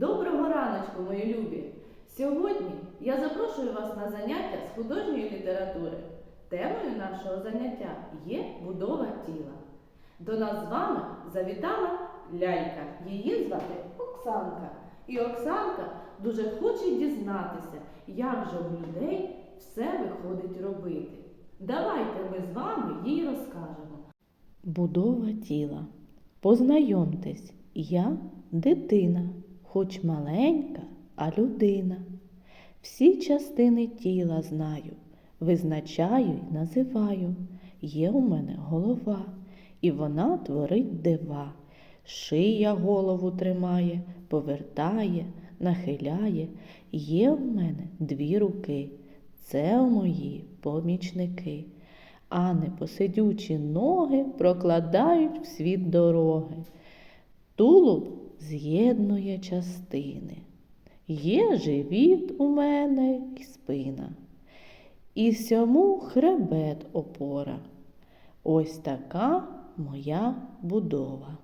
Доброго раночку, мої любі! Сьогодні я запрошую вас на заняття з художньої літератури. Темою нашого заняття є будова тіла. До нас з вами завітала лялька. Її звати Оксанка. І Оксанка дуже хоче дізнатися, як же в людей все виходить робити. Давайте ми з вами їй розкажемо. Будова тіла. Познайомтесь, я дитина, хоч маленька, а людина. Всі частини тіла знаю, визначаю й називаю. Є у мене голова, і вона творить дива. Шия голову тримає, повертає, нахиляє. Є в мене дві руки. Це мої помічники а непосидючі ноги прокладають в світ дороги. Тулуб з'єднує частини. Є живіт у мене і спина. І сьому хребет опора. Ось така моя будова.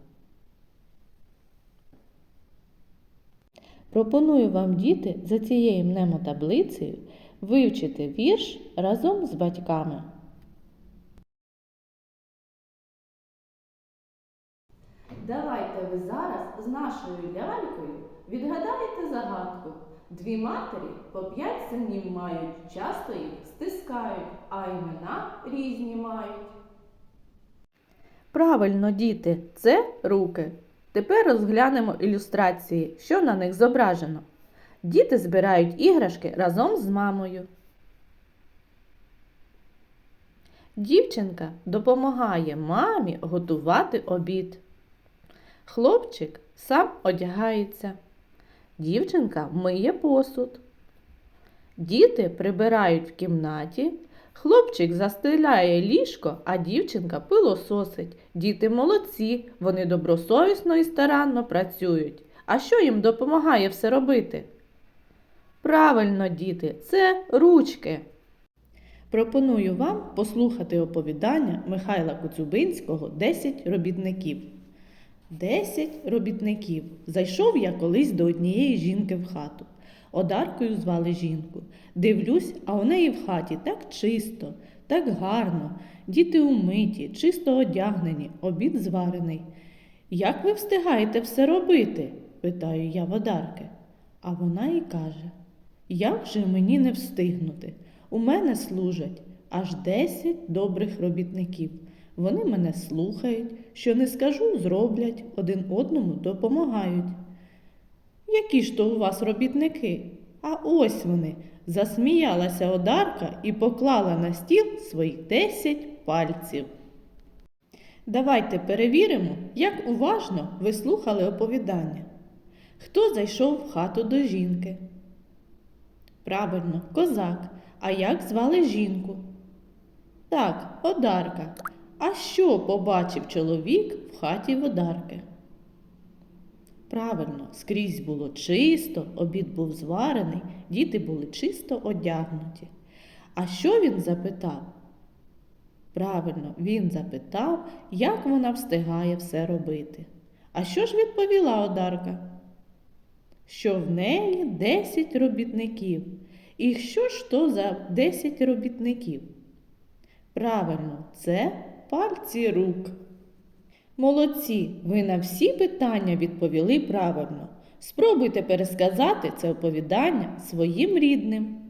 Пропоную вам, діти, за цією мнемотаблицею вивчити вірш разом з батьками. Давайте ви зараз з нашою лялькою відгадаєте загадку. Дві матері по п'ять синів мають, часто їх стискають, а імена різні мають. Правильно, діти, це руки. Тепер розглянемо ілюстрації, що на них зображено. Діти збирають іграшки разом з мамою. Дівчинка допомагає мамі готувати обід. Хлопчик сам одягається. Дівчинка миє посуд. Діти прибирають в кімнаті. Хлопчик застеляє ліжко, а дівчинка пилососить. Діти молодці, вони добросовісно і старанно працюють. А що їм допомагає все робити? Правильно, діти, це ручки. Пропоную вам послухати оповідання Михайла Коцюбинського «10 робітників. Десять робітників. Зайшов я колись до однієї жінки в хату. Одаркою звали жінку. Дивлюсь, а у неї в хаті так чисто, так гарно. Діти умиті, чисто одягнені, обід зварений. Як ви встигаєте все робити? питаю я в одарки. А вона й каже: Як же мені не встигнути? У мене служать аж десять добрих робітників. Вони мене слухають, що не скажу, зроблять, один одному допомагають. Які ж то у вас робітники? А ось вони. Засміялася одарка і поклала на стіл своїх десять пальців. Давайте перевіримо, як уважно ви слухали оповідання. Хто зайшов в хату до жінки? Правильно, козак. А як звали жінку? Так, одарка. А що побачив чоловік в хаті водарки? Правильно, скрізь було чисто, обід був зварений, діти були чисто одягнуті. А що він запитав? Правильно, він запитав, як вона встигає все робити. А що ж відповіла одарка? Що в неї 10 робітників. І що ж то за 10 робітників? Правильно, це пальці рук. Молодці, ви на всі питання відповіли правильно. Спробуйте пересказати це оповідання своїм рідним.